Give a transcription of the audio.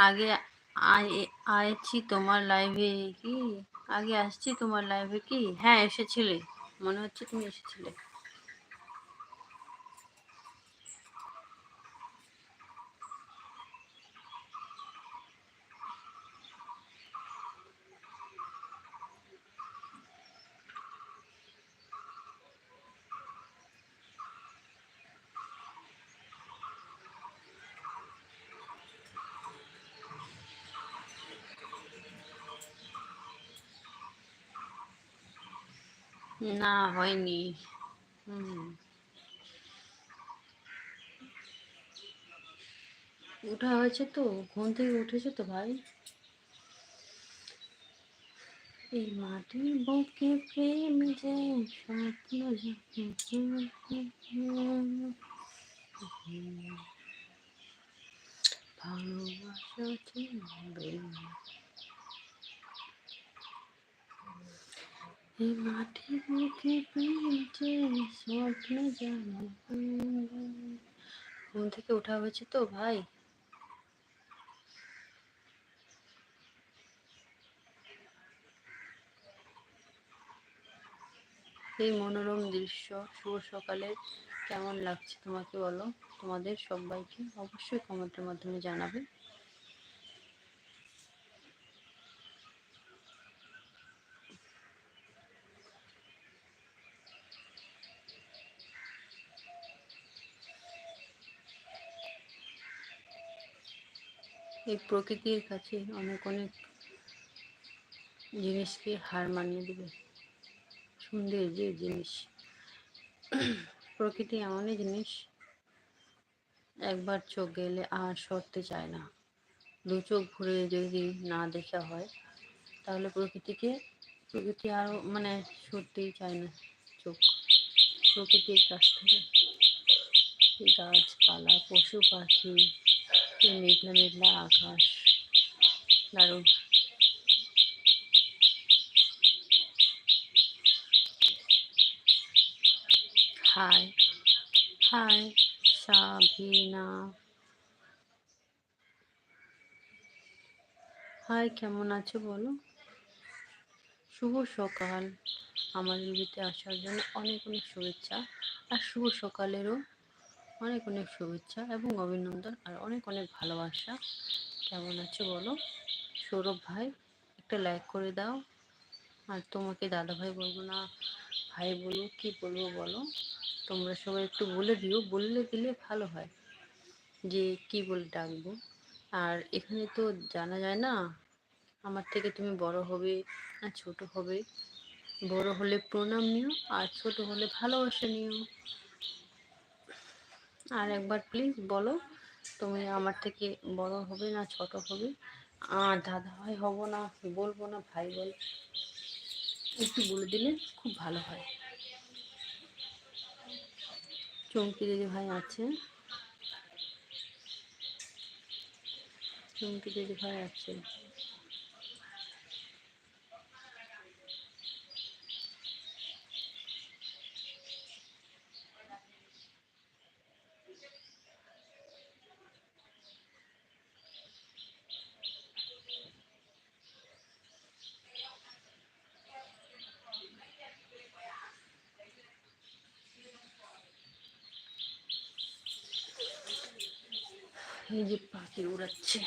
আগে আয়েছি তোমার লাইভে কি? আগে আসছি তোমার লাইভে কি? হ্যাঁ এসেছিলে। মনে হচ্ছে তুমি এসেছিলে। না, হয়নি। উঠা হয়েছে তো, ঘুম থেকে উঠেছে তো ভাই। এই মাটির বুকে প্রেম যে ভালোবাসা এই মাটির মুখে পেয়েছে স্বপ্ন ঘুম থেকে ওঠা হয়েছে তো, ভাই? এই মনোরম দৃশ্য, শুভ সকালে কেমন লাগছে তোমাকে বলো? তোমাদের সবাইকে অবশ্যই কমেন্টের মাধ্যমে জানাবে। এই প্রকৃতির কাছে অনেক অনেক জিনিসকে হার মানিয়ে দেবে। সুন্দর যে জিনিস। প্রকৃতি এমনই জিনিস, একবার চোখ গেলে আর সরতে চায় না। দু চোখ ঘুরে যদি না দেখা হয়, তাহলে প্রকৃতিকে, প্রকৃতি আরও মানে সরতেই চায় না চোখ। প্রকৃতির কাছ থেকে। গাছপালা, পশু পাখি মেঘলা মেঘলা আকাশ। দারুণ। High high Sabina. হাই কেমন আছো বলো? শুভ সকাল। আমার লিবিতে আসার জন্য অনেক অনেক শুভেচ্ছা। আর শুভ সকালেরও অনেক অনেক শুভেচ্ছা এবং অভিনন্দন আর অনেক অনেক ভালোবাসা। কেমন আছো বলো? সৌরভ ভাই, একটা লাইক করে দাও। আর তোমাকে দাদা ভাই বলব না, ভাই বলব, কি বলব বলো? তোমরা সবাই একটু বলে দিও, বললে দিলে ভালো হয়। যে কি বলে ডাকবো। আর এখানে তো জানা যায় না, আমার থেকে তুমি বড় হবে না ছোট হবে। বড় হলে প্রণাম নিও আর ছোট হলে ভালোবাসা নিও। আর একবার প্লিজ বলো, তুমি আমার থেকে বড় হবে না ছোট হবে? আর দাদা ভাই হব না, বলব না, ভাই বল। একটু বলে দিলে খুব ভালো হয়। চমকি দিদি ভাই আছে। চমকি দিদি ভাই আছে। এই যে পাখি উড়াচ্ছে।